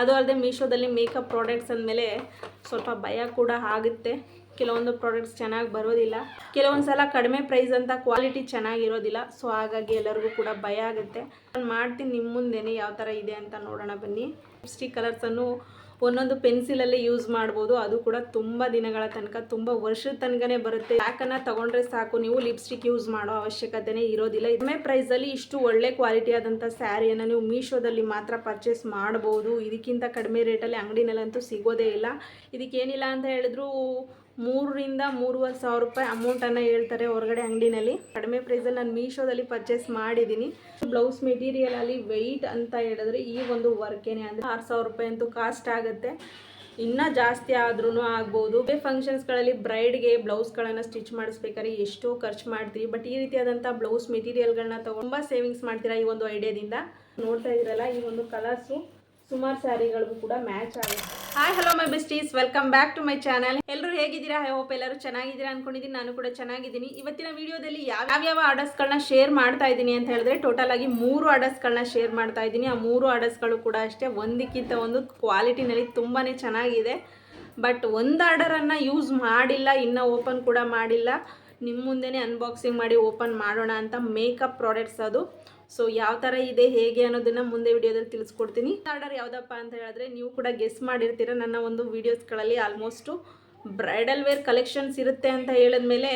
ಅದು ಅಲ್ಲದೆ ಮೀಶೋದಲ್ಲಿ ಮೇಕಪ್ ಪ್ರಾಡಕ್ಟ್ಸ್ ಅಂದಮೇಲೆ ಸ್ವಲ್ಪ ಭಯ ಕೂಡ ಆಗುತ್ತೆ. ಕೆಲವೊಂದು ಪ್ರಾಡಕ್ಟ್ಸ್ ಚೆನ್ನಾಗಿ ಬರೋದಿಲ್ಲ. ಕೆಲವೊಂದು ಸಲ ಕಡಿಮೆ ಪ್ರೈಸ್ ಅಂತ ಕ್ವಾಲಿಟಿ ಚೆನ್ನಾಗಿರೋದಿಲ್ಲ. ಸೊ ಹಾಗಾಗಿ ಎಲ್ಲರಿಗೂ ಕೂಡ ಭಯ ಆಗುತ್ತೆ. ನಾನು ಮಾಡ್ತೀನಿ ನಿಮ್ಮ ಮುಂದೆನೇ ಯಾವ ಥರ ಇದೆ ಅಂತ ನೋಡೋಣ ಬನ್ನಿ. ಲಿಪ್ಸ್ಟಿಕ್ ಕಲರ್ಸನ್ನು ಒಂದೊಂದು ಪೆನ್ಸಿಲಲ್ಲಿ ಯೂಸ್ ಮಾಡ್ಬೋದು. ಅದು ಕೂಡ ತುಂಬ ದಿನಗಳ ತನಕ, ತುಂಬ ವರ್ಷದ ತನಕನೇ ಬರುತ್ತೆ. ಪ್ಯಾಕನ್ನು ತಗೊಂಡ್ರೆ ಸಾಕು. ನೀವು ಲಿಪ್ಸ್ಟಿಕ್ ಯೂಸ್ ಮಾಡೋ ಅವಶ್ಯಕತೆನೇ ಇರೋದಿಲ್ಲ. ಕಡಿಮೆ ಪ್ರೈಸಲ್ಲಿ ಇಷ್ಟು ಒಳ್ಳೆ ಕ್ವಾಲಿಟಿ ಆದಂಥ ಸ್ಯಾರಿಯನ್ನು ನೀವು ಮೀಶೋದಲ್ಲಿ ಮಾತ್ರ ಪರ್ಚೇಸ್ ಮಾಡ್ಬೋದು. ಇದಕ್ಕಿಂತ ಕಡಿಮೆ ರೇಟಲ್ಲಿ ಅಂಗಡಿನಲ್ಲಂತೂ ಸಿಗೋದೇ ಇಲ್ಲ. ಇದಕ್ಕೇನಿಲ್ಲ ಅಂತ ಹೇಳಿದ್ರು ಮೂರರಿಂದ ಮೂರುವರೆ ಸಾವಿರ ರೂಪಾಯಿ ಅಮೌಂಟನ್ನು ಹೇಳ್ತಾರೆ ಹೊರಗಡೆ ಅಂಗಡಿನಲ್ಲಿ. ಕಡಿಮೆ ಪ್ರೈಸಲ್ಲಿ ನಾನು ಮೀಶೋದಲ್ಲಿ ಪರ್ಚೇಸ್ ಮಾಡಿದ್ದೀನಿ ಬ್ಲೌಸ್ ಮೆಟೀರಿಯಲ್ ಅಲ್ಲಿ ವೆಯ್ಟ್ ಅಂತ ಹೇಳಿದ್ರೆ ಈ ಒಂದು ವರ್ಕೇನೆ ಅಂದರೆ ಆರು ಸಾವಿರ ರೂಪಾಯಿ ಅಂತೂ ಕಾಸ್ಟ್ ಆಗುತ್ತೆ. ಇನ್ನೂ ಜಾಸ್ತಿ ಆದ್ರೂ ಆಗ್ಬೋದು. ಬೇ ಫಂಕ್ಷನ್ಸ್ಗಳಲ್ಲಿ ಬ್ರೈಡ್ಗೆ ಬ್ಲೌಸ್ಗಳನ್ನು ಸ್ಟಿಚ್ ಮಾಡಿಸ್ಬೇಕಾದ್ರೆ ಎಷ್ಟೋ ಖರ್ಚು ಮಾಡ್ತೀವಿ ಬಟ್ ಈ ರೀತಿಯಾದಂಥ ಬ್ಲೌಸ್ ಮೆಟೀರಿಯಲ್ಗಳನ್ನ ತಗೊಂಡು ತುಂಬ ಸೇವಿಂಗ್ಸ್ ಮಾಡ್ತೀರಾ ಈ ಒಂದು ಐಡಿಯಾದಿಂದ ನೋಡ್ತಾ ಇದ್ದೀರಲ್ಲ, ಈ ಒಂದು ಕಲರ್ಸು ಸುಮಾರು ಸ್ಯಾರಿಗಳಿಗೂ ಕೂಡ ಮ್ಯಾಚ್ ಆಗುತ್ತೆ hi hello my besties welcome back to my channel ಎಲ್ಲರೂ ಹೇಗಿದ್ದೀರಾ? ಐ ಹೋಪ್ ಎಲ್ಲರೂ ಚೆನ್ನಾಗಿದ್ದೀರಾ ಅನ್ಕೊಂಡಿದ್ದೀನಿ. ನಾನು ಕೂಡ ಚೆನ್ನಾಗಿದ್ದೀನಿ. ಇವತ್ತಿನ ವಿಡಿಯೋದಲ್ಲಿ ಯಾವ ಯಾವ್ಯಾವ ಆರ್ಡರ್ಸ್ಗಳನ್ನ ಶೇರ್ ಮಾಡ್ತಾ ಇದ್ದೀನಿ ಅಂತ ಹೇಳಿದ್ರೆ ಟೋಟಲ್ ಆಗಿ ಮೂರು ಆರ್ಡರ್ಸ್ಗಳನ್ನ ಶೇರ್ ಮಾಡ್ತಾ ಇದ್ದೀನಿ. ಆ ಮೂರು ಆರ್ಡರ್ಸ್ಗಳು ಕೂಡ ಅಷ್ಟೇ, ಒಂದಕ್ಕಿಂತ ಒಂದು ಕ್ವಾಲಿಟಿನಲ್ಲಿ ತುಂಬಾ ಚೆನ್ನಾಗಿದೆ. ಬಟ್ ಒಂದು ಆರ್ಡರನ್ನು ಯೂಸ್ ಮಾಡಿಲ್ಲ, ಇನ್ನೂ ಓಪನ್ ಕೂಡ ಮಾಡಿಲ್ಲ. ನಿಮ್ಮ ಮುಂದೆನೇ ಅನ್ಬಾಕ್ಸಿಂಗ್ ಮಾಡಿ ಓಪನ್ ಮಾಡೋಣ ಅಂತ ಮೇಕಪ್ ಪ್ರಾಡಕ್ಟ್ಸ್ ಅದು. ಸೊ ಯಾವ ಥರ ಇದೆ, ಹೇಗೆ ಅನ್ನೋದನ್ನ ಮುಂದೆ ವಿಡಿಯೋದಲ್ಲಿ ತಿಳಿಸ್ಕೊಡ್ತೀನಿ. ಆರ್ಡರ್ ಯಾವುದಪ್ಪ ಅಂತ ಹೇಳಿದ್ರೆ, ನೀವು ಕೂಡ ಗೆಸ್ ಮಾಡಿರ್ತೀರ ನನ್ನ ಒಂದು ವೀಡಿಯೋಸ್ಗಳಲ್ಲಿ ಆಲ್ಮೋಸ್ಟು ಬ್ರೈಡಲ್ ವೇರ್ ಕಲೆಕ್ಷನ್ಸ್ ಇರುತ್ತೆ ಅಂತ ಹೇಳಿದ್ಮೇಲೆ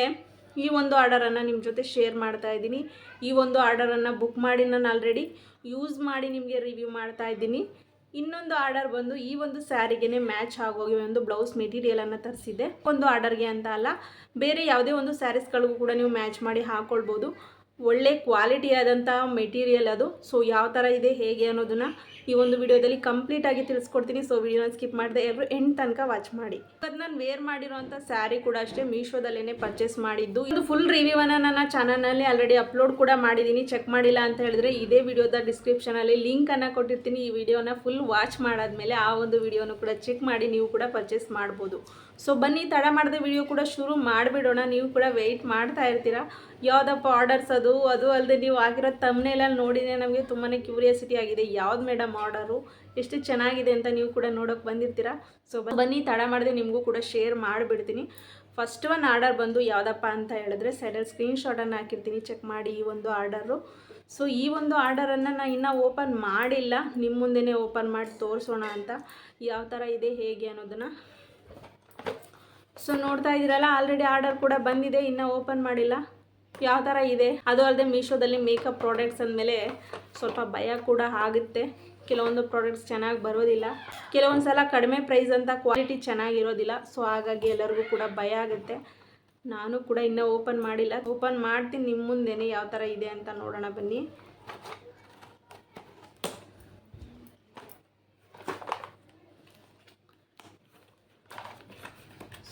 ಈ ಒಂದು ಆರ್ಡರನ್ನು ನಿಮ್ಮ ಜೊತೆ ಶೇರ್ ಮಾಡ್ತಾ ಇದ್ದೀನಿ. ಈ ಒಂದು ಆರ್ಡರನ್ನು ಬುಕ್ ಮಾಡಿ ನಾನು ಆಲ್ರೆಡಿ ಯೂಸ್ ಮಾಡಿ ನಿಮಗೆ ರಿವ್ಯೂ ಮಾಡ್ತಾ ಇದ್ದೀನಿ. ಇನ್ನೊಂದು ಆರ್ಡರ್ ಬಂದು ಈ ಒಂದು ಸ್ಯಾರಿಗೆನೆ ಮ್ಯಾಚ್ ಆಗೋಗಿ ಒಂದು ಬ್ಲೌಸ್ ಮೆಟೀರಿಯಲನ್ನು ತರಿಸಿದೆ ಒಂದು ಆರ್ಡರ್ಗೆ ಅಂತ ಅಲ್ಲ, ಬೇರೆ ಯಾವುದೇ ಒಂದು ಸ್ಯಾರೀಸ್ಗಳಿಗೂ ಕೂಡ ನೀವು ಮ್ಯಾಚ್ ಮಾಡಿ ಹಾಕ್ಕೊಳ್ಬೋದು ಒಳ್ಳೆ ಕ್ವಾಲಿಟಿ ಆದಂಥ ಮೆಟೀರಿಯಲ್ ಅದು. ಸೊ ಯಾವ ಥರ ಇದೆ ಹೇಗೆ ಅನ್ನೋದನ್ನ ಈ ಒಂದು ವಿಡಿಯೋದಲ್ಲಿ ಕಂಪ್ಲೀಟ್ ಆಗಿ ತಿಳಿಸ್ಕೊಡ್ತೀನಿ. ಸೊ ವಿಡಿಯೋನ ಸ್ಕಿಪ್ ಮಾಡಿದೆ ಎಲ್ಲರೂ ಎಂಡ್ ತನಕ ವಾಚ್ ಮಾಡಿ. ಅದು ನಾನು ವೇರ್ ಮಾಡಿರೋಂಥ ಸ್ಯಾರಿ ಕೂಡ ಅಷ್ಟೇ ಮೀಶೋದಲ್ಲೇ ಪರ್ಚೇಸ್ ಮಾಡಿದ್ದು. ಇದು ಫುಲ್ ರಿವ್ಯೂವನ್ನು ನನ್ನ ಚಾನಲ್ನಲ್ಲಿ ಆಲ್ರೆಡಿ ಅಪ್ಲೋಡ್ ಕೂಡ ಮಾಡಿದ್ದೀನಿ ಚೆಕ್ ಮಾಡಿಲ್ಲ ಅಂತ ಹೇಳಿದ್ರೆ ಇದೇ ವಿಡಿಯೋದ ಡಿಸ್ಕ್ರಿಪ್ಷನಲ್ಲಿ ಲಿಂಕನ್ನು ಕೊಟ್ಟಿರ್ತೀನಿ. ಈ ವಿಡಿಯೋನ ಫುಲ್ ವಾಚ್ ಮಾಡಾದ್ಮೇಲೆ ಆ ಒಂದು ವಿಡಿಯೋನು ಕೂಡ ಚೆಕ್ ಮಾಡಿ ನೀವು ಕೂಡ ಪರ್ಚೇಸ್ ಮಾಡ್ಬೋದು. ಸೊ ಬನ್ನಿ, ತಡ ಮಾಡಿದ ವಿಡಿಯೋ ಕೂಡ ಶುರು ಮಾಡಿಬಿಡೋಣ. ನೀವು ಕೂಡ ವೆಯ್ಟ್ ಮಾಡ್ತಾ ಇರ್ತೀರಾ? ಯಾವುದಪ್ಪ ಆರ್ಡರ್ಸ್ ಅದು? ಅದು ಅಲ್ಲದೆ ನೀವು ಆಗಿರೋ ತಮ್ಮನೇಲಲ್ಲಿ ನೋಡಿದ್ರೆ ನಮಗೆ ತುಂಬಾ ಕ್ಯೂರಿಯಾಸಿಟಿ ಆಗಿದೆ. ಯಾವ್ದು ಮೇಡಮ್ ಆರ್ಡರು ಎಷ್ಟು ಚೆನ್ನಾಗಿದೆ ಅಂತ ನೀವು ಕೂಡ ನೋಡೋಕೆ ಬಂದಿರ್ತೀರ? ಸೊ ಬನ್ನಿ ತಡ ಮಾಡಿದೆ ನಿಮಗೂ ಕೂಡ ಶೇರ್ ಮಾಡಿಬಿಡ್ತೀನಿ. ಫಸ್ಟ್ ಒನ್ ಆರ್ಡರ್ ಬಂದು ಯಾವುದಪ್ಪ ಅಂತ ಹೇಳಿದ್ರೆ ಸೈಡಲ್ಲಿ ಸ್ಕ್ರೀನ್ಶಾಟನ್ನು ಹಾಕಿರ್ತೀನಿ ಚೆಕ್ ಮಾಡಿ ಈ ಒಂದು ಆರ್ಡರು ಸೊ ಈ ಒಂದು ಆರ್ಡರನ್ನು ನಾನು ಇನ್ನೂ ಓಪನ್ ಮಾಡಿಲ್ಲ. ನಿಮ್ಮ ಮುಂದೆನೇ ಓಪನ್ ಮಾಡಿ ತೋರಿಸೋಣ ಅಂತ. ಯಾವ ಥರ ಇದೆ, ಹೇಗೆ ಅನ್ನೋದನ್ನು. ಸೊ ನೋಡ್ತಾ ಇದ್ದೀರಲ್ಲ ಆಲ್ರೆಡಿ ಆರ್ಡರ್ ಕೂಡ ಬಂದಿದೆ, ಇನ್ನೂ ಓಪನ್ ಮಾಡಿಲ್ಲ. ಯಾವ ಥರ ಇದೆ? ಅದು ಅಲ್ಲದೆ ಮೀಶೋದಲ್ಲಿ ಮೇಕಪ್ ಪ್ರಾಡಕ್ಟ್ಸ್ ಅಂದಮೇಲೆ ಸ್ವಲ್ಪ ಭಯ ಕೂಡ ಆಗುತ್ತೆ. ಕೆಲವೊಂದು ಪ್ರಾಡಕ್ಟ್ಸ್ ಚೆನ್ನಾಗಿ ಬರೋದಿಲ್ಲ. ಕೆಲವೊಂದು ಸಲ ಕಡಿಮೆ ಪ್ರೈಸ್ ಅಂತ ಕ್ವಾಲಿಟಿ ಚೆನ್ನಾಗಿರೋದಿಲ್ಲ. ಸೊ ಹಾಗಾಗಿ ಎಲ್ಲರಿಗೂ ಕೂಡ ಭಯ ಆಗುತ್ತೆ. ನಾನು ಕೂಡ ಇನ್ನೂ ಓಪನ್ ಮಾಡಿಲ್ಲ. ಓಪನ್ ಮಾಡ್ತೀನಿ ನಿಮ್ಮ ಮುಂದೆನೇ ಯಾವ ಥರ ಇದೆ ಅಂತ ನೋಡೋಣ ಬನ್ನಿ.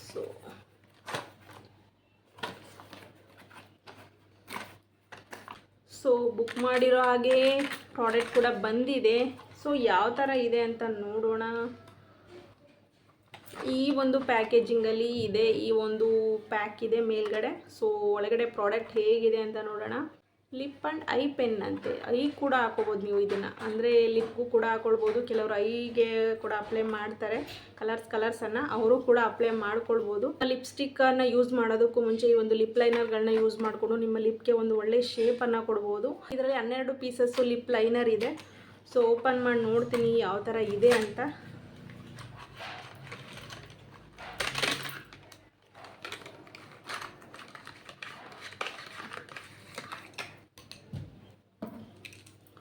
ಸೊ ಸೊ ಬುಕ್ ಮಾಡಿರೋ ಹಾಗೆ ಪ್ರಾಡಕ್ಟ್ ಕೂಡ ಬಂದಿದೆ. ಸೊ ಯಾವ ಥರ ಇದೆ ಅಂತ ನೋಡೋಣ. ಈ ಒಂದು ಪ್ಯಾಕೇಜಿಂಗಲ್ಲಿ ಇದೆ, ಈ ಒಂದು ಪ್ಯಾಕ್ ಇದೆ ಮೇಲ್ಗಡೆ. ಸೊ ಒಳಗಡೆ ಪ್ರಾಡಕ್ಟ್ ಹೇಗಿದೆ ಅಂತ ನೋಡೋಣ. ಲಿಪ್ ಆ್ಯಂಡ್ ಐ ಪೆನ್ ಅಂತೆ. ಐ ಕೂಡ ಹಾಕೋಬೋದು ನೀವು ಇದನ್ನು. ಅಂದರೆ ಲಿಪ್ಗೂ ಕೂಡ ಹಾಕೊಳ್ಬೋದು. ಕೆಲವರು ಐಗೆ ಕೂಡ ಅಪ್ಲೈ ಮಾಡ್ತಾರೆ. ಕಲರ್ಸ್ ಕಲರ್ಸನ್ನು ಅವರು ಕೂಡ ಅಪ್ಲೈ ಮಾಡ್ಕೊಳ್ಬೋದು. ಲಿಪ್ಸ್ಟಿಕ್ಕನ್ನು ಯೂಸ್ ಮಾಡೋದಕ್ಕೂ ಮುಂಚೆ ಈ ಒಂದು ಲಿಪ್ ಲೈನರ್ಗಳನ್ನ ಯೂಸ್ ಮಾಡಿಕೊಂಡು ನಿಮ್ಮ ಲಿಪ್ಗೆ ಒಂದು ಒಳ್ಳೆ ಶೇಪನ್ನು ಕೊಡ್ಬೋದು. ಇದರಲ್ಲಿ ಹನ್ನೆರಡು ಪೀಸಸ್ಸು ಲಿಪ್ ಲೈನರ್ ಇದೆ. ಸೊ ಓಪನ್ ಮಾಡಿ ನೋಡ್ತೀನಿ ಯಾವ ಥರ ಇದೆ ಅಂತ.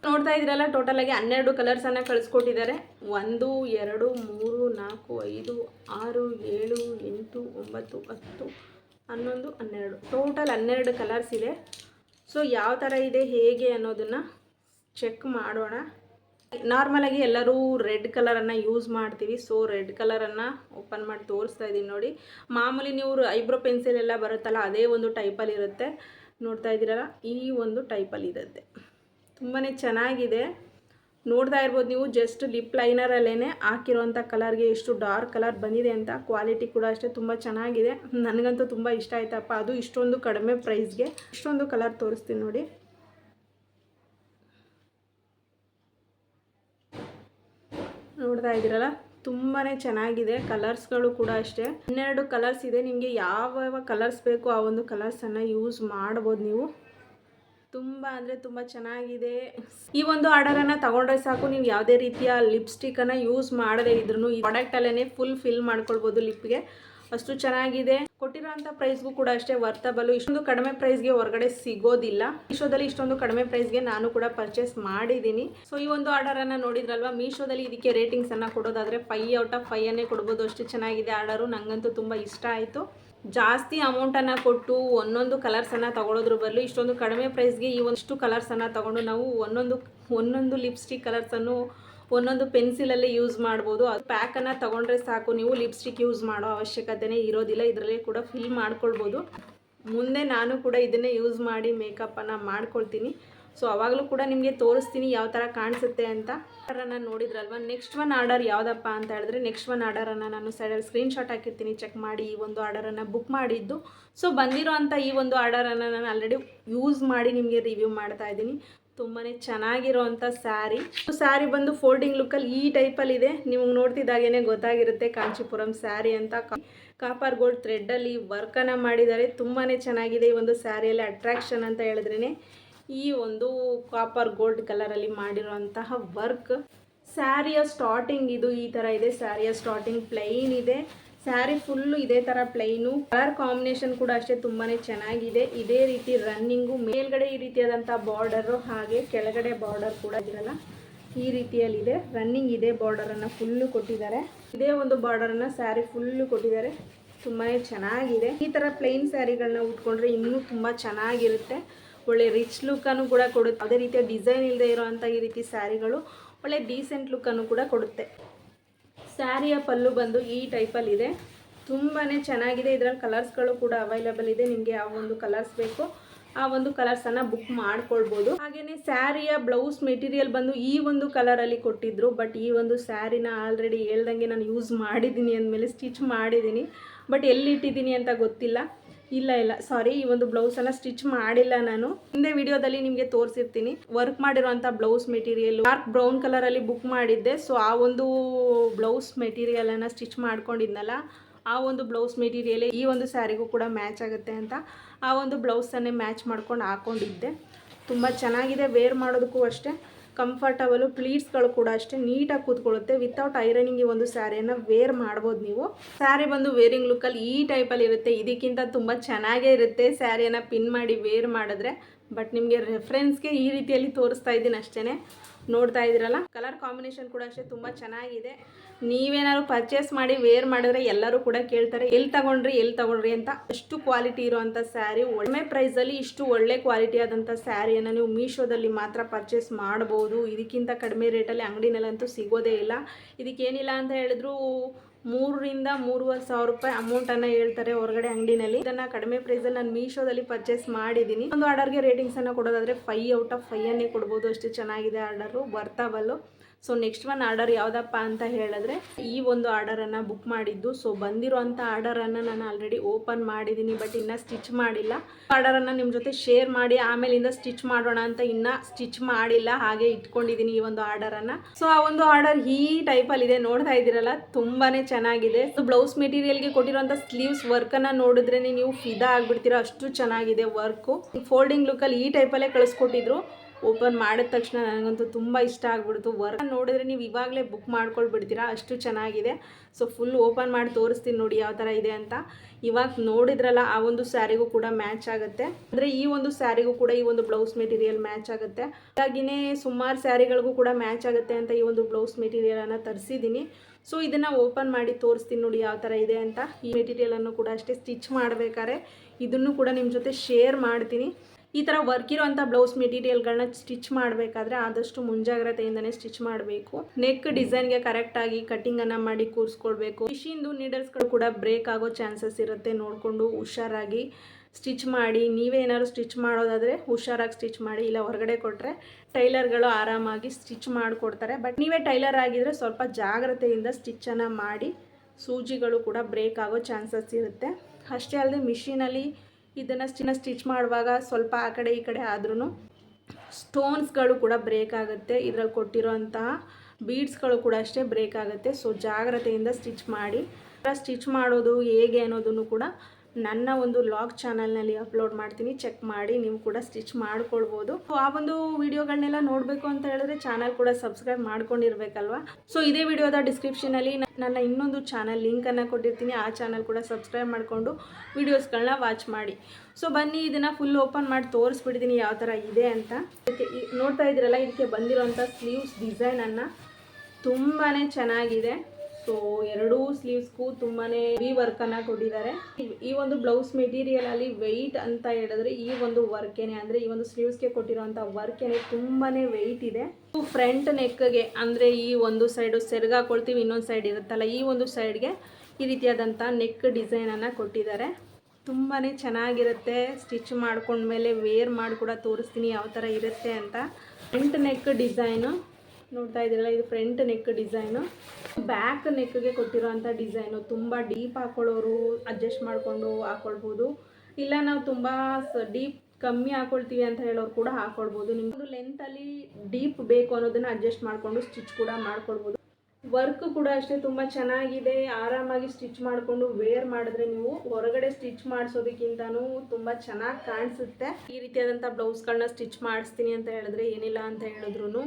ನೋಡ್ತಾ ಇದ್ರಲ್ಲ ಟೋಟಲ್ ಆಗಿ ಹನ್ನೆರಡು ಕಲರ್ಸನ್ನು ಕಳಿಸ್ಕೊಟ್ಟಿದ್ದಾರೆ. ಒಂದು, ಎರಡು, ಮೂರು, ನಾಲ್ಕು, ಐದು, ಆರು, ಏಳು, ಎಂಟು, ಒಂಬತ್ತು, ಹತ್ತು, ಹನ್ನೊಂದು, ಹನ್ನೆರಡು. ಟೋಟಲ್ ಹನ್ನೆರಡು ಕಲರ್ಸ್ ಇದೆ. ಸೊ ಯಾವ ಥರ ಇದೆ, ಹೇಗೆ ಅನ್ನೋದನ್ನು ಚೆಕ್ ಮಾಡೋಣ. ನಾರ್ಮಲಾಗಿ ಎಲ್ಲರೂ ರೆಡ್ ಕಲರನ್ನು ಯೂಸ್ ಮಾಡ್ತೀವಿ. ಸೊ ರೆಡ್ ಕಲರನ್ನು ಓಪನ್ ಮಾಡಿ ತೋರಿಸ್ತಾ ಇದ್ದೀನಿ ನೋಡಿ. ಮಾಮೂಲಿ ನೀವು ಐಬ್ರೋ ಪೆನ್ಸಿಲ್ ಎಲ್ಲ ಬರುತ್ತಲ್ಲ, ಅದೇ ಒಂದು ಟೈಪಲ್ಲಿ ಇರುತ್ತೆ. ನೋಡ್ತಾ ಇದ್ದೀರಲ್ಲ, ಈ ಒಂದು ಟೈಪಲ್ಲಿ ಇರುತ್ತೆ. ತುಂಬಾ ಚೆನ್ನಾಗಿದೆ. ನೋಡ್ತಾ ಇರ್ಬೋದು ನೀವು ಜಸ್ಟ್ ಲಿಪ್ ಲೈನರಲ್ಲೇ ಹಾಕಿರೋಂಥ ಕಲರ್ಗೆ ಎಷ್ಟು ಡಾರ್ಕ್ ಕಲರ್ ಬಂದಿದೆ ಅಂತ. ಕ್ವಾಲಿಟಿ ಕೂಡ ಅಷ್ಟೇ ತುಂಬ ಚೆನ್ನಾಗಿದೆ. ನನಗಂತೂ ತುಂಬ ಇಷ್ಟ ಆಯ್ತಪ್ಪ. ಅದು ಇಷ್ಟೊಂದು ಕಡಿಮೆ ಪ್ರೈಸ್ಗೆ ಇಷ್ಟೊಂದು ಕಲರ್ ತೋರಿಸ್ತೀನಿ ನೋಡಿ. ನೋಡ್ತಾ ಇದ್ದೀರಲ್ಲ ತುಂಬಾ ಚೆನ್ನಾಗಿದೆ. ಕಲರ್ಸ್ಗಳು ಕೂಡ ಅಷ್ಟೇ. ಹನ್ನೆರಡು ಕಲರ್ಸ್ ಇದೆ. ನಿಮಗೆ ಯಾವ ಯಾವ ಕಲರ್ಸ್ ಬೇಕು ಆ ಒಂದು ಕಲರ್ಸನ್ನು ಯೂಸ್ ಮಾಡ್ಬೋದು ನೀವು. ತುಂಬ ಅಂದರೆ ತುಂಬ ಚೆನ್ನಾಗಿದೆ. ಈ ಒಂದು ಆರ್ಡರನ್ನು ತಗೊಂಡ್ರೆ ಸಾಕು. ನೀವು ಯಾವುದೇ ರೀತಿಯ ಲಿಪ್ಸ್ಟಿಕ್ಕನ್ನು ಯೂಸ್ ಮಾಡದೇ ಇದ್ರೂ ಈ ಪ್ರಾಡಕ್ಟಲ್ಲೇ ಫುಲ್ ಫಿಲ್ ಮಾಡ್ಕೊಳ್ಬೋದು ಲಿಪ್ಗೆ ಅಷ್ಟು ಚೆನ್ನಾಗಿದೆ. ಕೊಟ್ಟಿರೋಂಥ ಪ್ರೈಸ್ಗೂ ಕೂಡ ಅಷ್ಟೇ ವರ್ತಬಲು ಇಷ್ಟೊಂದು ಕಡಿಮೆ ಪ್ರೈಸ್ಗೆ ಹೊರಗಡೆ ಸಿಗೋದಿಲ್ಲ. ಮೀಶೋದಲ್ಲಿ ಇಷ್ಟೊಂದು ಕಡಿಮೆ ಪ್ರೈಸ್ಗೆ ನಾನು ಕೂಡ ಪರ್ಚೇಸ್ ಮಾಡಿದ್ದೀನಿ. ಸೊ ಈ ಒಂದು ಆರ್ಡರನ್ನು ನೋಡಿದ್ರಲ್ವಾ? ಮೀಶೋದಲ್ಲಿ ಇದಕ್ಕೆ ರೇಟಿಂಗ್ಸ್ ರೇಟಿಂಗ್ಸನ್ನು ಕೊಡೋದಾದ್ರೆ ಫೈ ಔಟ್ ಆಫ್ ಫೈವ್ ಅನ್ನೇ ಕೊಡ್ಬೋದು. ಅಷ್ಟು ಚೆನ್ನಾಗಿದೆ ಆರ್ಡರು ನಂಗಂತೂ ತುಂಬ ಇಷ್ಟ ಆಯಿತು. ಜಾಸ್ತಿ ಅಮೌಂಟನ್ನು ಕೊಟ್ಟು ಒಂದೊಂದು ಕಲರ್ಸನ್ನು ತಗೊಳ್ಳೋದ್ರ ಬದಲು ಇಷ್ಟೊಂದು ಕಡಿಮೆ ಪ್ರೈಸ್ಗೆ ಈ ಒಂದಿಷ್ಟು ಕಲರ್ಸನ್ನು ತಗೊಂಡು ನಾವು ಒಂದೊಂದು ಒಂದೊಂದು ಲಿಪ್ಸ್ಟಿಕ್ ಕಲರ್ಸನ್ನು ಒಂದೊಂದು ಪೆನ್ಸಿಲಲ್ಲಿ ಯೂಸ್ ಮಾಡ್ಬೋದು. ಅದು ಪ್ಯಾಕನ್ನು ತಗೊಂಡ್ರೆ ಸಾಕು. ನೀವು ಲಿಪ್ಸ್ಟಿಕ್ ಯೂಸ್ ಮಾಡೋ ಅವಶ್ಯಕತೆನೇ ಇರೋದಿಲ್ಲ. ಇದರಲ್ಲೇ ಕೂಡ ಫಿಲ್ ಮಾಡ್ಕೊಳ್ಬೋದು. ಮುಂದೆ ನಾನು ಕೂಡ ಇದನ್ನೇ ಯೂಸ್ ಮಾಡಿ ಮೇಕಪ್ಪನ್ನು ಮಾಡ್ಕೊಳ್ತೀನಿ. ಸೊ ಅವಾಗಲೂ ಕೂಡ ನಿಮಗೆ ತೋರಿಸ್ತೀನಿ ಯಾವ ಥರ ಕಾಣಿಸುತ್ತೆ ಅಂತ. ಆರ್ಡರನ್ನು ನೋಡಿದ್ರಲ್ವ? ನೆಕ್ಸ್ಟ್ ಒನ್ ಆರ್ಡರ್ ಯಾವುದಪ್ಪ ಅಂತ ಹೇಳಿದ್ರೆ ನೆಕ್ಸ್ಟ್ ಒನ್ ಆರ್ಡರನ್ನು ನಾನು ಸೈಡಲ್ಲಿ ಸ್ಕ್ರೀನ್ಶಾಟ್ ಹಾಕಿರ್ತೀನಿ. ಚೆಕ್ ಮಾಡಿ ಈ ಒಂದು ಆರ್ಡರನ್ನು ಬುಕ್ ಮಾಡಿದ್ದು. ಸೊ ಬಂದಿರೋ ಈ ಒಂದು ಆರ್ಡರನ್ನು ನಾನು ಆಲ್ರೆಡಿ ಯೂಸ್ ಮಾಡಿ ನಿಮಗೆ ರಿವ್ಯೂ ಮಾಡ್ತಾ ಇದ್ದೀನಿ. ತುಂಬಾ ಚೆನ್ನಾಗಿರೋವಂಥ ಸ್ಯಾರಿ. ಸ್ಯಾರಿ ಬಂದು ಫೋಲ್ಡಿಂಗ್ ಲುಕ್ಕಲ್ಲಿ ಈ ಟೈಪಲ್ಲಿ ಇದೆ ನಿಮಗೆ ನೋಡ್ತಿದ್ದಾಗೇ ಗೊತ್ತಾಗಿರುತ್ತೆ ಕಾಂಚೀಪುರಂ ಸ್ಯಾರಿ ಅಂತ. ಕಾಪರ್ ಗೋಲ್ಡ್ ಥ್ರೆಡ್ಡಲ್ಲಿ ವರ್ಕನ್ನು ಮಾಡಿದ್ದಾರೆ. ತುಂಬಾ ಚೆನ್ನಾಗಿದೆ ಈ ಒಂದು ಸ್ಯಾರಿಯಲ್ಲಿ ಅಟ್ರಾಕ್ಷನ್ ಅಂತ ಹೇಳಿದ್ರೇ ಈ ಒಂದು ಕಾಪರ್ ಗೋಲ್ಡ್ ಕಲರಲ್ಲಿ ಮಾಡಿರುವಂತಹ ವರ್ಕ್ ಸ್ಯಾರಿಯ ಸ್ಟಾರ್ಟಿಂಗ್ ಇದು ಈ ಥರ ಇದೆ. ಸ್ಯಾರಿಯ ಸ್ಟಾರ್ಟಿಂಗ್ ಪ್ಲೈನ್ ಇದೆ. ಸ್ಯಾರಿ ಫುಲ್ಲು ಇದೇ ಥರ ಪ್ಲೈನು ಕಲರ್ ಕಾಂಬಿನೇಷನ್ ಕೂಡ ಅಷ್ಟೇ ತುಂಬಾ ಚೆನ್ನಾಗಿದೆ. ಇದೇ ರೀತಿ ರನ್ನಿಂಗು ಮೇಲ್ಗಡೆ ಈ ರೀತಿಯಾದಂಥ ಬಾರ್ಡರು ಹಾಗೆ ಕೆಳಗಡೆ ಬಾರ್ಡರ್ ಕೂಡ ಇದಿರಲ್ಲ ಈ ರೀತಿಯಲ್ಲಿದೆ ರನ್ನಿಂಗ್ ಇದೆ ಬಾರ್ಡರನ್ನು ಫುಲ್ಲು ಕೊಟ್ಟಿದ್ದಾರೆ. ಇದೇ ಒಂದು ಬಾರ್ಡರನ್ನು ಸ್ಯಾರಿ ಫುಲ್ಲು ಕೊಟ್ಟಿದ್ದಾರೆ. ತುಂಬಾ ಚೆನ್ನಾಗಿದೆ. ಈ ಥರ ಪ್ಲೈನ್ ಸ್ಯಾರಿಗಳನ್ನ ಉಟ್ಕೊಂಡ್ರೆ ಇನ್ನೂ ತುಂಬ ಚೆನ್ನಾಗಿರುತ್ತೆ. ಒಳ್ಳೆ ರಿಚ್ ಲುಕ್ಕನ್ನು ಕೂಡ ಕೊಡುತ್ತೆ. ಅದೇ ರೀತಿಯ ಡಿಸೈನ್ ಇಲ್ಲದೆ ಇರೋವಂಥ ಈ ರೀತಿ ಸ್ಯಾರಿಗಳು ಒಳ್ಳೆ ಡೀಸೆಂಟ್ ಲುಕ್ಕನ್ನು ಕೂಡ ಕೊಡುತ್ತೆ. ಸ್ಯಾರಿಯ ಪಲ್ಲು ಬಂದು ಈ ಟೈಪಲ್ಲಿದೆ ತುಂಬಾ ಚೆನ್ನಾಗಿದೆ. ಇದರಲ್ಲಿ ಕಲರ್ಸ್ಗಳು ಕೂಡ ಅವೈಲೇಬಲ್ ಇದೆ. ನಿಮಗೆ ಯಾವ ಒಂದು ಕಲರ್ಸ್ ಬೇಕು, ಆ ಒಂದು ಕಲರ್ಸನ್ನು ಬುಕ್ ಮಾಡ್ಕೊಳ್ಬೋದು. ಹಾಗೆಯೇ ಸ್ಯಾರಿಯ ಬ್ಲೌಸ್ ಮೆಟೀರಿಯಲ್ ಬಂದು ಈ ಒಂದು ಕಲರಲ್ಲಿ ಕೊಟ್ಟಿದ್ರು. ಬಟ್ ಈ ಒಂದು ಸ್ಯಾರಿನ ಆಲ್ರೆಡಿ ಹೇಳ್ದಂಗೆ ನಾನು ಯೂಸ್ ಮಾಡಿದ್ದೀನಿ ಅಂದಮೇಲೆ ಸ್ಟಿಚ್ ಮಾಡಿದ್ದೀನಿ. ಬಟ್ ಎಲ್ಲಿಟ್ಟಿದ್ದೀನಿ ಅಂತ ಗೊತ್ತಿಲ್ಲ. ಇಲ್ಲ ಇಲ್ಲ. ಸಾರಿ ಈ ಒಂದು ಬ್ಲೌಸನ್ನು ಸ್ಟಿಚ್ ಮಾಡಿಲ್ಲ ನಾನು. ಹಿಂದೆ ವಿಡಿಯೋದಲ್ಲಿ ನಿಮಗೆ ತೋರಿಸಿರ್ತೀನಿ. ವರ್ಕ್ ಮಾಡಿರುವಂಥ ಬ್ಲೌಸ್ ಮೆಟೀರಿಯಲ್ ಡಾರ್ಕ್ ಬ್ರೌನ್ ಕಲರಲ್ಲಿ ಬುಕ್ ಮಾಡಿದ್ದೆ. ಸೊ ಆ ಒಂದು ಬ್ಲೌಸ್ ಮೆಟೀರಿಯಲನ್ನು ಸ್ಟಿಚ್ ಮಾಡ್ಕೊಂಡಿದ್ನಲ್ಲ, ಆ ಒಂದು ಬ್ಲೌಸ್ ಮೆಟೀರಿಯಲ್ ಈ ಒಂದು ಸ್ಯಾರಿಗೂ ಕೂಡ ಮ್ಯಾಚ್ ಆಗುತ್ತೆ ಅಂತ ಆ ಒಂದು ಬ್ಲೌಸನ್ನೇ ಮ್ಯಾಚ್ ಮಾಡ್ಕೊಂಡು ಹಾಕೊಂಡಿದ್ದೆ. ತುಂಬ ಚೆನ್ನಾಗಿದೆ ವೇರ್ ಮಾಡೋದಕ್ಕೂ ಅಷ್ಟೇ. ಕಂಫರ್ಟಬಲು ಪ್ಲೀಟ್ಸ್ಗಳು ಕೂಡ ಅಷ್ಟೇ ನೀಟಾಗಿ ಕೂತ್ಕೊಳ್ಳುತ್ತೆ. ವಿತೌಟ್ ಐರನಿಂಗ್ ಈ ಒಂದು ಸ್ಯಾರಿಯನ್ನು ವೇರ್ ಮಾಡ್ಬೋದು ನೀವು. ಸ್ಯಾರಿ ಬಂದು ವೇರಿಂಗ್ ಲುಕ್ಕಲ್ಲಿ ಈ ಟೈಪಲ್ಲಿ ಇರುತ್ತೆ. ಇದಕ್ಕಿಂತ ತುಂಬ ಚೆನ್ನಾಗೇ ಇರುತ್ತೆ ಸ್ಯಾರಿಯನ್ನು ಪಿನ್ ಮಾಡಿ ವೇರ್ ಮಾಡಿದ್ರೆ. ಬಟ್ ನಿಮಗೆ ರೆಫರೆನ್ಸ್ಗೆ ಈ ರೀತಿಯಲ್ಲಿ ತೋರಿಸ್ತಾ ಇದ್ದೀನಿ ಅಷ್ಟೇ ನೋಡ್ತಾ ಇದ್ದೀರಲ್ಲ? ಕಲರ್ ಕಾಂಬಿನೇಷನ್ ಕೂಡ ಅಷ್ಟೇ ತುಂಬ ಚೆನ್ನಾಗಿದೆ. ನೀವೇನಾದ್ರು ಪರ್ಚೇಸ್ ಮಾಡಿ ವೇರ್ ಮಾಡಿದ್ರೆ ಎಲ್ಲರೂ ಕೂಡ ಕೇಳ್ತಾರೆ ಎಲ್ಲಿ ತಗೊಂಡ್ರಿ ಎಲ್ಲಿ ತಗೊಂಡ್ರಿ ಅಂತ. ಅಷ್ಟು ಕ್ವಾಲಿಟಿ ಇರುವಂತ ಸ್ಯಾರಿ ಒಳ್ಳೆ ಪ್ರೈಸಲ್ಲಿ ಇಷ್ಟು ಒಳ್ಳೆ ಕ್ವಾಲಿಟಿ ಆದಂಥ ಸ್ಯಾರಿಯನ್ನು ನೀವು ಮೀಶೋದಲ್ಲಿ ಮಾತ್ರ ಪರ್ಚೇಸ್ ಮಾಡ್ಬೋದು. ಇದಕ್ಕಿಂತ ಕಡಿಮೆ ರೇಟಲ್ಲಿ ಅಂಗಡಿನಲ್ಲಂತೂ ಸಿಗೋದೇ ಇಲ್ಲ. ಇದಕ್ಕೇನಿಲ್ಲ ಅಂತ ಹೇಳಿದ್ರು ಮೂರರಿಂದ ಮೂರುವರೆ ಸಾವಿರ ರೂಪಾಯಿ ಅಮೌಂಟನ್ನು ಹೇಳ್ತಾರೆ ಹೊರಗಡೆ ಅಂಗಡಿನಲ್ಲಿ. ಇದನ್ನ ಕಡಿಮೆ ಪ್ರೈಸಲ್ಲಿ ನಾನು ಮೀಶೋದಲ್ಲಿ ಪರ್ಚೇಸ್ ಮಾಡಿದ್ದೀನಿ ಒಂದು ಆರ್ಡರ್ಗೆ ರೇಟಿಂಗ್ಸನ್ನು ಕೊಡೋದಾದ್ರೆ ಫೈ ಔಟ್ ಆಫ್ ಫೈಯನ್ನೇ ಕೊಡ್ಬೋದು. ಅಷ್ಟು ಚೆನ್ನಾಗಿದೆ ಆರ್ಡರು ಬರ್ತಾವಲ್ಲು ಸೊ ನೆಕ್ಸ್ಟ್ ಒನ್ ಆರ್ಡರ್ ಯಾವುದಪ್ಪ ಅಂತ ಹೇಳಿದ್ರೆ, ಈ ಒಂದು ಆರ್ಡರನ್ನು ಬುಕ್ ಮಾಡಿದ್ದು. ಸೊ ಬಂದಿರೋಂಥ ಆರ್ಡರನ್ನು ನಾನು ಆಲ್ರೆಡಿ ಓಪನ್ ಮಾಡಿದ್ದೀನಿ ಬಟ್ ಇನ್ನ ಸ್ಟಿಚ್ ಮಾಡಿಲ್ಲ. ಆರ್ಡರನ್ನು ನಿಮ್ಮ ಜೊತೆ ಶೇರ್ ಮಾಡಿ ಆಮೇಲಿಂದ ಸ್ಟಿಚ್ ಮಾಡೋಣ ಅಂತ ಇನ್ನೂ ಸ್ಟಿಚ್ ಮಾಡಿಲ್ಲ, ಹಾಗೆ ಇಟ್ಕೊಂಡಿದ್ದೀನಿ ಈ ಒಂದು ಆರ್ಡರನ್ನು ಸೊ ಆ ಒಂದು ಆರ್ಡರ್ ಈ ಟೈಪಲ್ಲಿ ಇದೆ. ನೋಡ್ತಾ ಇದ್ದೀರಲ್ಲ ತುಂಬಾ ಚೆನ್ನಾಗಿದೆ. ಬ್ಲೌಸ್ ಮೆಟೀರಿಯಲ್ಗೆ ಕೊಟ್ಟಿರೋಂಥ ಸ್ಲೀವ್ಸ್ ವರ್ಕನ್ನು ನೋಡಿದ್ರೆ ನೀವು ಫಿದಾ ಆಗಿಬಿಡ್ತೀರಾ. ಅಷ್ಟು ಚೆನ್ನಾಗಿದೆ ವರ್ಕು ಫೋಲ್ಡಿಂಗ್ ಲುಕ್ಕಲ್ಲಿ ಈ ಟೈಪಲ್ಲೇ ಕಳಿಸ್ಕೊಟ್ಟಿದ್ರು. ಓಪನ್ ಮಾಡಿದ ತಕ್ಷಣ ನನಗಂತೂ ತುಂಬ ಇಷ್ಟ ಆಗ್ಬಿಡ್ತು. ವರ್ಕ್ ನೋಡಿದ್ರೆ ನೀವು ಇವಾಗಲೇ ಬುಕ್ ಮಾಡ್ಕೊಳ್ಬಿಡ್ತೀರಾ? ಅಷ್ಟು ಚೆನ್ನಾಗಿದೆ. ಸೊ ಫುಲ್ ಓಪನ್ ಮಾಡಿ ತೋರಿಸ್ತೀನಿ ನೋಡಿ ಯಾವ ಥರ ಇದೆ ಅಂತ. ಇವಾಗ ನೋಡಿದ್ರಲ್ಲ, ಆ ಒಂದು ಸ್ಯಾರಿಗೂ ಕೂಡ ಮ್ಯಾಚ್ ಆಗುತ್ತೆ. ಅಂದರೆ ಈ ಒಂದು ಸ್ಯಾರಿಗೂ ಕೂಡ ಈ ಒಂದು ಬ್ಲೌಸ್ ಮೆಟೀರಿಯಲ್ ಮ್ಯಾಚ್ ಆಗುತ್ತೆ. ಹಾಗಾಗಿನೇ ಸುಮಾರು ಸ್ಯಾರಿಗಳಿಗೂ ಕೂಡ ಮ್ಯಾಚ್ ಆಗುತ್ತೆ ಅಂತ ಈ ಒಂದು ಬ್ಲೌಸ್ ಮೆಟೀರಿಯಲನ್ನು ತರಿಸಿದ್ದೀನಿ ಸೊ ಇದನ್ನು ಓಪನ್ ಮಾಡಿ ತೋರಿಸ್ತೀನಿ ನೋಡಿ ಯಾವ ಥರ ಇದೆ ಅಂತ. ಈ ಮೆಟೀರಿಯಲನ್ನು ಕೂಡ ಅಷ್ಟೇ ಸ್ಟಿಚ್ ಮಾಡಬೇಕಾದ್ರೆ ಇದನ್ನು ಕೂಡ ನಿಮ್ಮ ಜೊತೆ ಶೇರ್ ಮಾಡ್ತೀನಿ. ಈ ಥರ ವರ್ಕ್ ಇರೋಂಥ ಬ್ಲೌಸ್ ಮೆಟೀರಿಯಲ್ಗಳನ್ನ ಸ್ಟಿಚ್ ಮಾಡಬೇಕಾದ್ರೆ ಆದಷ್ಟು ಮುಂಜಾಗ್ರತೆಯಿಂದನೇ ಸ್ಟಿಚ್ ಮಾಡಬೇಕು. ನೆಕ್ ಡಿಸೈನ್ಗೆ ಕರೆಕ್ಟಾಗಿ ಕಟ್ಟಿಂಗನ್ನು ಮಾಡಿ ಕೂರಿಸ್ಕೊಳ್ಬೇಕು. ಮಿಷಿನ್ದು ನೀಡಲ್ಸ್ಗಳು ಕೂಡ ಬ್ರೇಕ್ ಆಗೋ ಚಾನ್ಸಸ್ ಇರುತ್ತೆ ನೋಡಿಕೊಂಡು ಹುಷಾರಾಗಿ ಸ್ಟಿಚ್ ಮಾಡಿ. ನೀವೇ ಏನಾದ್ರು ಸ್ಟಿಚ್ ಮಾಡೋದಾದರೆ ಹುಷಾರಾಗಿ ಸ್ಟಿಚ್ ಮಾಡಿ, ಇಲ್ಲ ಹೊರಗಡೆ ಕೊಟ್ಟರೆ ಟೈಲರ್ಗಳು ಆರಾಮಾಗಿ ಸ್ಟಿಚ್ ಮಾಡಿಕೊಡ್ತಾರೆ. ಬಟ್ ನೀವೇ ಟೈಲರ್ ಆಗಿದ್ರೆ ಸ್ವಲ್ಪ ಜಾಗ್ರತೆಯಿಂದ ಸ್ಟಿಚ್ಚನ್ನು ಮಾಡಿ ಸೂಜಿಗಳು ಕೂಡ ಬ್ರೇಕ್ ಆಗೋ ಚಾನ್ಸಸ್ ಇರುತ್ತೆ. ಅಷ್ಟೇ ಅಲ್ಲದೆ ಮಿಷಿನಲ್ಲಿ ಇದನ್ನು ಸ್ಟಿನ ಸ್ಟಿಚ್ ಮಾಡುವಾಗ ಸ್ವಲ್ಪ ಆ ಕಡೆ ಈ ಕಡೆ ಆದ್ರೂ ಸ್ಟೋನ್ಸ್ಗಳು ಕೂಡ ಬ್ರೇಕ್ ಆಗುತ್ತೆ. ಇದರಲ್ಲಿ ಕೊಟ್ಟಿರೋಂತಹ ಬೀಡ್ಸ್ಗಳು ಕೂಡ ಅಷ್ಟೇ ಬ್ರೇಕ್ ಆಗುತ್ತೆ. ಸೊ ಜಾಗ್ರತೆಯಿಂದ ಸ್ಟಿಚ್ ಮಾಡಿ. ಸ್ಟಿಚ್ ಮಾಡೋದು ಹೇಗೆ ಅನ್ನೋದನ್ನು ಕೂಡ ನನ್ನ ಒಂದು ಲಾಗ್ ಚಾನಲ್ನಲ್ಲಿ ಅಪ್ಲೋಡ್ ಮಾಡ್ತೀನಿ. ಚೆಕ್ ಮಾಡಿ, ನೀವು ಕೂಡ ಸ್ಟಿಚ್ ಮಾಡ್ಕೊಳ್ಬೋದು. ಸೊ ಆ ಒಂದು ವಿಡಿಯೋಗಳನ್ನೆಲ್ಲ ನೋಡಬೇಕು ಅಂತ ಹೇಳಿದ್ರೆ ಚಾನಲ್ ಕೂಡ ಸಬ್ಸ್ಕ್ರೈಬ್ ಮಾಡ್ಕೊಂಡಿರ್ಬೇಕಲ್ವಾ? ಸೊ ಇದೇ ವಿಡಿಯೋದ ಡಿಸ್ಕ್ರಿಪ್ಷನಲ್ಲಿ ನನ್ನ ಇನ್ನೊಂದು ಚಾನಲ್ ಲಿಂಕನ್ನು ಕೊಟ್ಟಿರ್ತೀನಿ. ಆ ಚಾನಲ್ ಕೂಡ ಸಬ್ಸ್ಕ್ರೈಬ್ ಮಾಡಿಕೊಂಡು ವೀಡಿಯೋಸ್ಗಳನ್ನ ವಾಚ್ ಮಾಡಿ. ಸೊ ಬನ್ನಿ, ಇದನ್ನು ಫುಲ್ ಓಪನ್ ಮಾಡಿ ತೋರಿಸ್ಬಿಡ್ತೀನಿ ಯಾವ ಥರ ಇದೆ ಅಂತ. ನೋಡ್ತಾ ಇದ್ದೀರಲ್ಲ, ಇದಕ್ಕೆ ಬಂದಿರೋಂಥ ಸ್ಲೀವ್ಸ್ ಡಿಸೈನನ್ನು ತುಂಬಾ ಚೆನ್ನಾಗಿದೆ. ಸೊ ಎರಡೂ ಸ್ಲೀವ್ಸ್ಗೂ ತುಂಬಾ ವಿ ವರ್ಕನ್ನು ಕೊಟ್ಟಿದ್ದಾರೆ. ಈ- ಒಂದು ಬ್ಲೌಸ್ ಮೆಟೀರಿಯಲ್ ಅಲ್ಲಿ ವೆಯ್ಟ್ ಅಂತ ಹೇಳಿದ್ರೆ ಈ ಒಂದು ವರ್ಕೇನೆ ಅಂದರೆ ಈ ಒಂದು ಸ್ಲೀವ್ಸ್ಗೆ ವರ್ಕ್ ವರ್ಕೇನೆ ತುಂಬಾ ವೆಯ್ಟ್ ಇದೆ. ಫ್ರಂಟ್ ನೆಕ್ಗೆ ಅಂದರೆ ಈ ಒಂದು ಸೈಡು ಸೆರ್ಗ್ ಹಾಕೊಳ್ತೀವಿ, ಇನ್ನೊಂದು ಸೈಡ್ ಇರುತ್ತಲ್ಲ, ಈ ಒಂದು ಸೈಡ್ಗೆ ಈ ರೀತಿಯಾದಂಥ ನೆಕ್ ಡಿಸೈನನ್ನು ಕೊಟ್ಟಿದ್ದಾರೆ. ತುಂಬಾ ಚೆನ್ನಾಗಿರುತ್ತೆ. ಸ್ಟಿಚ್ ಮಾಡ್ಕೊಂಡ್ಮೇಲೆ ವೇರ್ ಮಾಡಿ ಕೂಡ ತೋರಿಸ್ತೀನಿ ಯಾವ ಥರ ಇರುತ್ತೆ ಅಂತ. ಫ್ರಂಟ್ ನೆಕ್ ಡಿಸೈನು ನೋಡ್ತಾ ಇದ್ದೀರಲ್ಲ, ಇದು ಫ್ರಂಟ್ ನೆಕ್ ಡಿಸೈನು ಬ್ಯಾಕ್ ನೆಕ್ಗೆ ಕೊಟ್ಟಿರೋಂಥ ಡಿಸೈನು ತುಂಬ ಡೀಪ್ ಹಾಕೊಳ್ಳೋರು ಅಡ್ಜಸ್ಟ್ ಮಾಡಿಕೊಂಡು ಹಾಕೊಳ್ಬೋದು. ಇಲ್ಲ, ನಾವು ತುಂಬ ಡೀಪ್ ಕಮ್ಮಿ ಹಾಕೊಳ್ತೀವಿ ಅಂತ ಹೇಳೋರು ಕೂಡ ಹಾಕೊಳ್ಬೋದು. ನಿಮ್ಮದು ಲೆಂತಲ್ಲಿ ಡೀಪ್ ಬೇಕು ಅನ್ನೋದನ್ನು ಅಡ್ಜಸ್ಟ್ ಮಾಡಿಕೊಂಡು ಸ್ಟಿಚ್ ಕೂಡ ಮಾಡ್ಕೊಳ್ಬೋದು. ವರ್ಕ್ ಕೂಡ ಅಷ್ಟೇ ತುಂಬ ಚೆನ್ನಾಗಿದೆ. ಆರಾಮಾಗಿ ಸ್ಟಿಚ್ ಮಾಡಿಕೊಂಡು ವೇರ್ ಮಾಡಿದ್ರೆ ನೀವು ಹೊರಗಡೆ ಸ್ಟಿಚ್ ಮಾಡಿಸೋದಕ್ಕಿಂತನೂ ತುಂಬ ಚೆನ್ನಾಗಿ ಕಾಣಿಸುತ್ತೆ. ಈ ರೀತಿಯಾದಂಥ ಬ್ಲೌಸ್ಗಳನ್ನ ಸ್ಟಿಚ್ ಮಾಡಿಸ್ತೀನಿ ಅಂತ ಹೇಳಿದ್ರೆ ಏನಿಲ್ಲ ಅಂತ ಹೇಳಿದ್ರು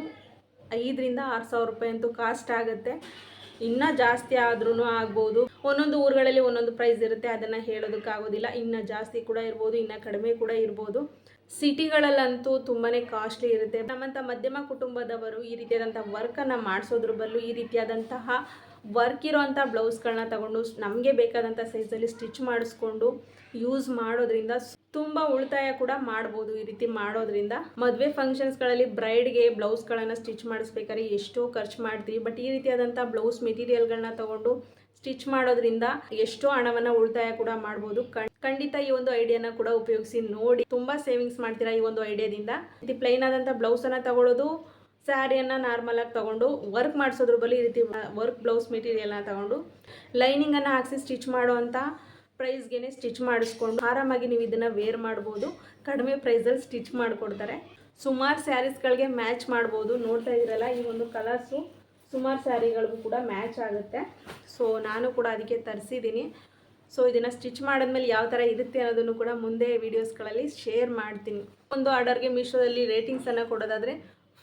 ಐದರಿಂದ ಆರು ಸಾವಿರ ರೂಪಾಯಿ ಅಂತೂ ಕಾಸ್ಟ್ ಆಗುತ್ತೆ. ಇನ್ನೂ ಜಾಸ್ತಿ ಆದ್ರೂ ಆಗ್ಬೋದು. ಒಂದೊಂದು ಊರುಗಳಲ್ಲಿ ಒಂದೊಂದು ಪ್ರೈಸ್ ಇರುತ್ತೆ, ಅದನ್ನು ಹೇಳೋದಕ್ಕಾಗೋದಿಲ್ಲ ಇನ್ನೂ ಜಾಸ್ತಿ ಕೂಡ ಇರ್ಬೋದು, ಇನ್ನೂ ಕಡಿಮೆ ಕೂಡ ಇರ್ಬೋದು. ಸಿಟಿಗಳಲ್ಲಂತೂ ತುಂಬಾ ಕಾಸ್ಟ್ಲಿ ಇರುತ್ತೆ. ನಮ್ಮಂಥ ಮಧ್ಯಮ ಕುಟುಂಬದವರು ಈ ರೀತಿಯಾದಂಥ ವರ್ಕನ್ನು ಮಾಡಿಸೋದ್ರ ಬದಲು ಈ ರೀತಿಯಾದಂತಹ ವರ್ಕ್ ಇರೋವಂಥ ಬ್ಲೌಸ್ಗಳನ್ನ ತಗೊಂಡು ನಮಗೆ ಬೇಕಾದಂಥ ಸೈಜಲ್ಲಿ ಸ್ಟಿಚ್ ಮಾಡಿಸ್ಕೊಂಡು ಯೂಸ್ ಮಾಡೋದ್ರಿಂದ ತುಂಬ ಉಳಿತಾಯ ಕೂಡ ಮಾಡ್ಬೋದು ಈ ರೀತಿ ಮಾಡೋದ್ರಿಂದ. ಮದುವೆ ಫಂಕ್ಷನ್ಸ್ಗಳಲ್ಲಿ ಬ್ರೈಡ್ಗೆ ಬ್ಲೌಸ್ಗಳನ್ನು ಸ್ಟಿಚ್ ಮಾಡಿಸ್ಬೇಕಾದ್ರೆ ಎಷ್ಟೋ ಖರ್ಚು ಮಾಡ್ತೀವಿ. ಬಟ್ ಈ ರೀತಿಯಾದಂಥ ಬ್ಲೌಸ್ ಮೆಟೀರಿಯಲ್ಗಳನ್ನ ತಗೊಂಡು ಸ್ಟಿಚ್ ಮಾಡೋದ್ರಿಂದ ಎಷ್ಟೋ ಹಣವನ್ನು ಉಳಿತಾಯ ಕೂಡ ಮಾಡ್ಬೋದು. ಖಂಡ್- ಖಂಡಿತ ಈ ಒಂದು ಐಡಿಯಾನ ಕೂಡ ಉಪಯೋಗಿಸಿ ನೋಡಿ ತುಂಬ ಸೇವಿಂಗ್ಸ್ ಮಾಡ್ತೀರಾ ಈ ಒಂದು ಐಡಿಯಾದಿಂದ. ಇದು ಪ್ಲೈನ್ ಆದಂಥ ಬ್ಲೌಸನ್ನು ತಗೊಳ್ಳೋದು ಸ್ಯಾರಿಯನ್ನು ನಾರ್ಮಲಾಗಿ ತಗೊಂಡು ವರ್ಕ್ ಮಾಡಿಸೋದ್ರ ಬದಲು ಈ ರೀತಿ ವರ್ಕ್ ಬ್ಲೌಸ್ ಮೆಟೀರಿಯಲ್ನ ತೊಗೊಂಡು ಲೈನಿಂಗನ್ನು ಹಾಕಿಸಿ ಸ್ಟಿಚ್ ಮಾಡುವಂಥ ಪ್ರೈಸ್ಗೆ ಸ್ಟಿಚ್ ಮಾಡಿಸ್ಕೊಂಡು ಆರಾಮಾಗಿ ನೀವು ಇದನ್ನು ವೇರ್ ಮಾಡ್ಬೋದು. ಕಡಿಮೆ ಪ್ರೈಸಲ್ಲಿ ಸ್ಟಿಚ್ ಮಾಡಿಕೊಡ್ತಾರೆ. ಸುಮಾರು ಸ್ಯಾರೀಸ್ಗಳಿಗೆ ಮ್ಯಾಚ್ ಮಾಡ್ಬೋದು. ನೋಡ್ತಾ ಇದ್ದೀರಲ್ಲ, ಈ ಒಂದು ಕಲರ್ಸು ಸುಮಾರು ಸ್ಯಾರಿಗಳಿಗೂ ಕೂಡ ಮ್ಯಾಚ್ ಆಗುತ್ತೆ. ಸೊ ನಾನು ಕೂಡ ಅದಕ್ಕೆ ತರಿಸಿದ್ದೀನಿ. ಸೊ ಇದನ್ನು ಸ್ಟಿಚ್ ಮಾಡಿದ್ಮೇಲೆ ಯಾವ ಥರ ಇರುತ್ತೆ ಅನ್ನೋದನ್ನು ಕೂಡ ಮುಂದೆ ವೀಡಿಯೋಸ್ಗಳಲ್ಲಿ ಶೇರ್ ಮಾಡ್ತೀನಿ. ಒಂದು ಆರ್ಡರ್ಗೆ ಮೀಶೋದಲ್ಲಿ ರೇಟಿಂಗ್ಸನ್ನು ಕೊಡೋದಾದರೆ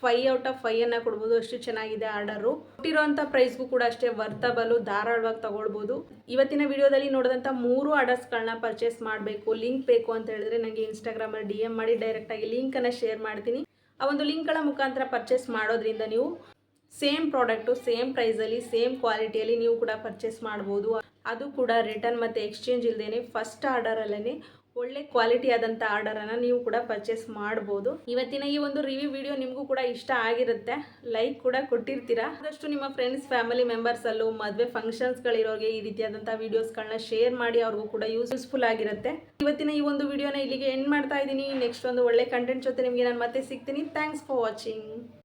ಫೈ ಔಟ್ ಆಫ್ ಫೈಯನ್ನು ಕೊಡ್ಬೋದು, ಅಷ್ಟು ಚೆನ್ನಾಗಿದೆ ಆರ್ಡರು ಕೊಟ್ಟಿರೋಂಥ ಪ್ರೈಸ್ಗೂ ಕೂಡ ಅಷ್ಟೇ ವರ್ತಬಲು, ಧಾರಾಳವಾಗಿ ತಗೊಳ್ಬೋದು. ಇವತ್ತಿನ ವಿಡಿಯೋದಲ್ಲಿ ನೋಡಿದಂಥ ಮೂರು ಆರ್ಡರ್ಸ್ಗಳನ್ನ ಪರ್ಚೇಸ್ ಮಾಡಬೇಕು ಲಿಂಕ್ ಬೇಕು ಅಂತ ಹೇಳಿದ್ರೆ ನನಗೆ ಇನ್ಸ್ಟಾಗ್ರಾಮಲ್ಲಿ ಡಿ ಎಂ ಮಾಡಿ ಡೈರೆಕ್ಟಾಗಿ ಲಿಂಕನ್ನು ಶೇರ್ ಮಾಡ್ತೀನಿ. ಆ ಒಂದು ಲಿಂಕ್ಗಳ ಮುಖಾಂತರ ಪರ್ಚೇಸ್ ಮಾಡೋದ್ರಿಂದ ನೀವು ಸೇಮ್ ಪ್ರಾಡಕ್ಟು ಸೇಮ್ ಪ್ರೈಸಲ್ಲಿ ಸೇಮ್ ಕ್ವಾಲಿಟಿಯಲ್ಲಿ ನೀವು ಕೂಡ ಪರ್ಚೇಸ್ ಮಾಡ್ಬೋದು. ಅದು ಕೂಡ ರಿಟರ್ನ್ ಮತ್ತು ಎಕ್ಸ್ಚೇಂಜ್ ಇಲ್ಲದೇ ಫಸ್ಟ್ ಆರ್ಡರಲ್ಲೇ ಒಳ್ಳೆ ಕ್ವಾಲಿಟಿ ಆದಂಥ ಆರ್ಡರನ್ನು ನೀವು ಕೂಡ ಪರ್ಚೇಸ್ ಮಾಡ್ಬೋದು. ಇವತ್ತಿನ ಈ ಒಂದು ರಿವ್ಯೂ ವಿಡಿಯೋ ನಿಮಗೂ ಕೂಡ ಇಷ್ಟ ಆಗಿರುತ್ತೆ. ಲೈಕ್ ಕೂಡ ಕೊಟ್ಟಿರ್ತೀರಾ. ಆದಷ್ಟು ನಿಮ್ಮ ಫ್ರೆಂಡ್ಸ್ ಫ್ಯಾಮಿಲಿ ಮೆಂಬರ್ಸಲ್ಲೂ ಮದುವೆ ಫಂಕ್ಷನ್ಸ್ಗಳಿರೋರಿಗೆ ಈ ರೀತಿಯಾದಂಥ ವೀಡಿಯೋಸ್ಗಳನ್ನ ಶೇರ್ ಮಾಡಿ ಅವ್ರಿಗೂ ಕೂಡ ಯೂಸ್ಫುಲ್ ಆಗಿರುತ್ತೆ. ಇವತ್ತಿನ ಈ ಒಂದು ವಿಡಿಯೋನ ಇಲ್ಲಿಗೆ ಎಂಡ್ ಮಾಡ್ತಾ ಇದ್ದೀನಿ. ನೆಕ್ಸ್ಟ್ ಒಂದು ಒಳ್ಳೆ ಕಂಟೆಂಟ್ ಜೊತೆ ನಿಮಗೆ ನಾನು ಮತ್ತೆ ಸಿಗ್ತೀನಿ. Thanks for watching